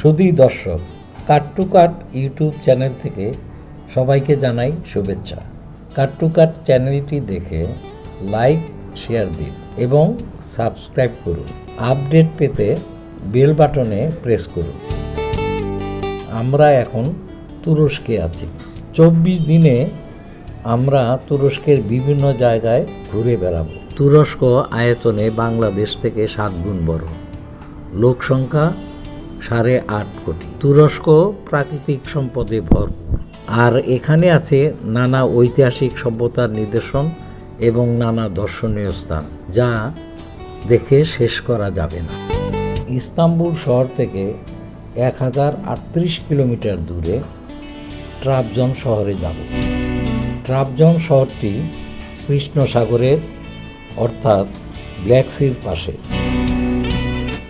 শুধুই দর্শক, cut to cut YouTube channel থেকে সবাইকে জানাই শুভেচ্ছা। কাট টু কাট চ্যানেলটি দেখে লাইক, শেয়ার দিন এবং সাবস্ক্রাইব করুন। আপডেট পেতে বেল বাটনে প্রেস করুন। আমরা এখন তুরস্কে আছি। চব্বিশ দিনে আমরা তুরস্কের বিভিন্ন জায়গায় ঘুরে বেড়াবো। তুরস্ক আয়তনে বাংলাদেশ থেকে সাত গুণ বড়। লোক সংখ্যা সাড়ে আট কোটি। তুরস্ক প্রাকৃতিক সম্পদে ভরপুর। আর এখানে আছে নানা ঐতিহাসিক সভ্যতার নিদর্শন এবং নানা দর্শনীয় স্থান, যা দেখে শেষ করা যাবে না। ইস্তাম্বুল শহর থেকে এক হাজার আটত্রিশ কিলোমিটার দূরে ট্রাবজন শহরে যাব। ট্রাবজন শহরটি কৃষ্ণ সাগরের অর্থাৎ ব্ল্যাক সির পাশে।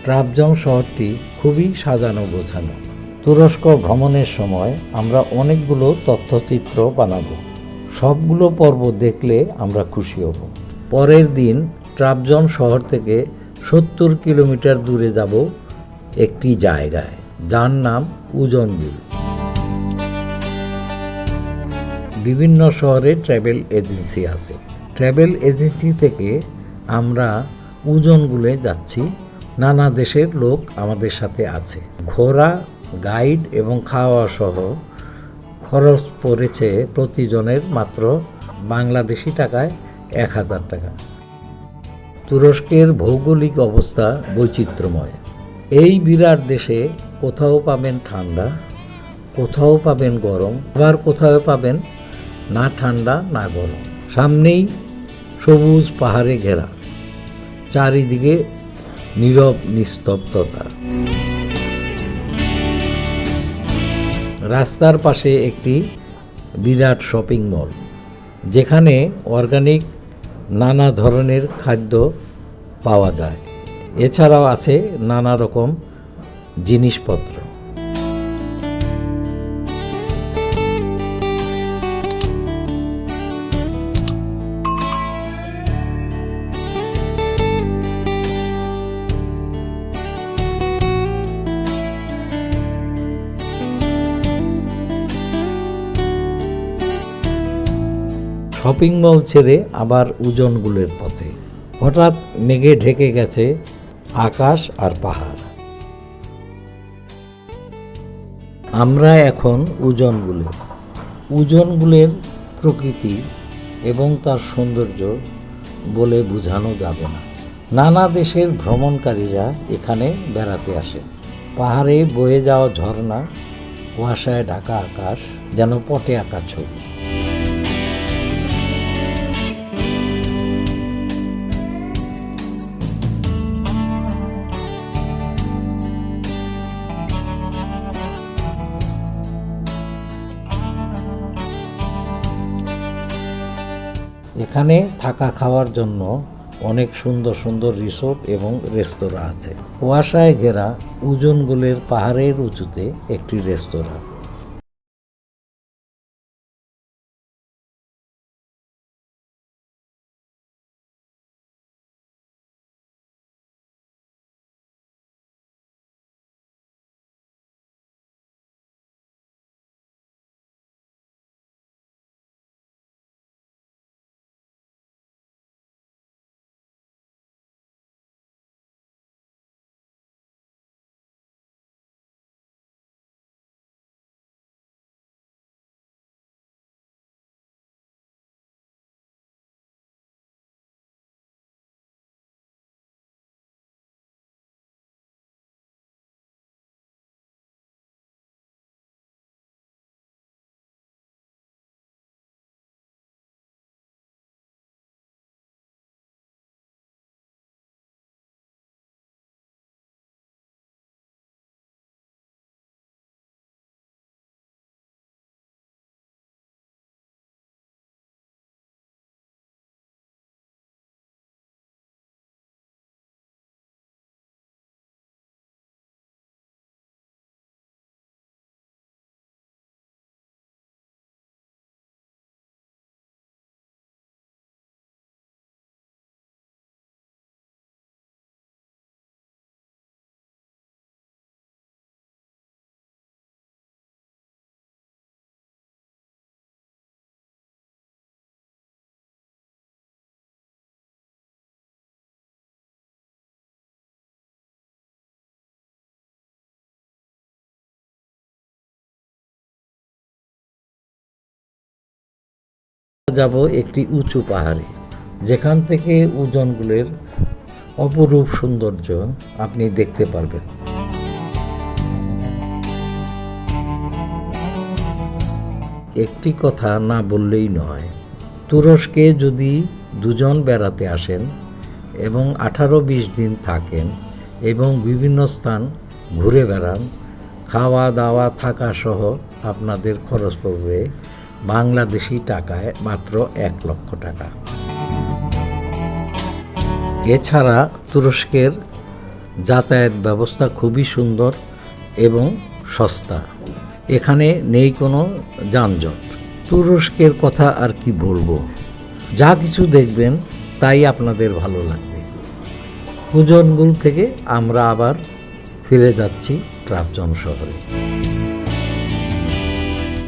ট্রাবজন শহরটি খুবই সাজানো গোছানো। তুরস্ক ভ্রমণের সময় আমরা অনেকগুলো তথ্যচিত্র বানাবো। সবগুলো পর্ব দেখলে আমরা খুশি হব। পরের দিন ট্রাবজন শহর থেকে সত্তর কিলোমিটার দূরে যাব একটি জায়গায়, যার নাম উজনগুল বিভিন্ন শহরে ট্রাভেল এজেন্সি আছে। ট্রাভেল এজেন্সি থেকে আমরা উজনগুলে যাচ্ছি। নানা দেশের লোক আমাদের সাথে আছে। ঘোরা গাইড এবং খাওয়া সহ খরচ পড়েছে প্রতিজনের মাত্র বাংলাদেশি টাকায় এক হাজার টাকা। তুরস্কের ভৌগোলিক অবস্থা বৈচিত্র্যময়। এই বিরাট দেশে কোথাও পাবেন ঠান্ডা, কোথাও পাবেন গরম, আবার কোথাও পাবেন না ঠান্ডা, না গরম। সামনেই সবুজ পাহাড়ে ঘেরা। চারিদিকে নীরব নিস্তব্ধতা। রাস্তার পাশে একটি বিরাট শপিং মল, যেখানে অর্গানিক নানা ধরনের খাদ্য পাওয়া যায়। এছাড়াও আছে নানা রকম জিনিসপত্র। শপিং মল ছেড়ে আবার উজনগুলের পথে। হঠাৎ মেঘে ঢেকে গেছে আকাশ আর পাহাড়। আমরা এখন উজনগুলে। উজনগুলের প্রকৃতি এবং তার সৌন্দর্য বলে বোঝানো যাবে না। নানা দেশের ভ্রমণকারীরা এখানে বেড়াতে আসে। পাহাড়ে বয়ে যাওয়া ঝর্ণা, কুয়াশায় ঢাকা আকাশ, যেন পটে আঁকা ছবি। এখানে থাকা খাওয়ার জন্য অনেক সুন্দর সুন্দর রিসোর্ট এবং রেস্তোরাঁ আছে। কুয়াশায় ঘেরা উজনগুলের পাহাড়ের উঁচুতে একটি রেস্তোরাঁ। যাব একটি উঁচু পাহাড়ে। যেখান থেকে উজনগুলের অপরূপ সৌন্দর্য আপনি দেখতে পারবেন। একটি কথা না বললেই নয়, তুরস্কে যদি দুজন বেড়াতে আসেন এবং আঠারো বিশ দিন থাকেন এবং বিভিন্ন স্থান ঘুরে বেড়ান খাওয়া দাওয়া থাকা সহ আপনাদের খরচ পড়বে বাংলাদেশি টাকায় মাত্র এক লক্ষ টাকা। এছাড়া তুরস্কের যাতায়াত ব্যবস্থা খুবই সুন্দর এবং সস্তা। এখানে নেই কোনো যানজট। তুরস্কের কথা আর কি বলব? যা কিছু দেখবেন তাই আপনাদের ভালো লাগবে। কুজনগুল থেকে আমরা আবার ফিরে যাচ্ছি ট্রাপজন শহরে।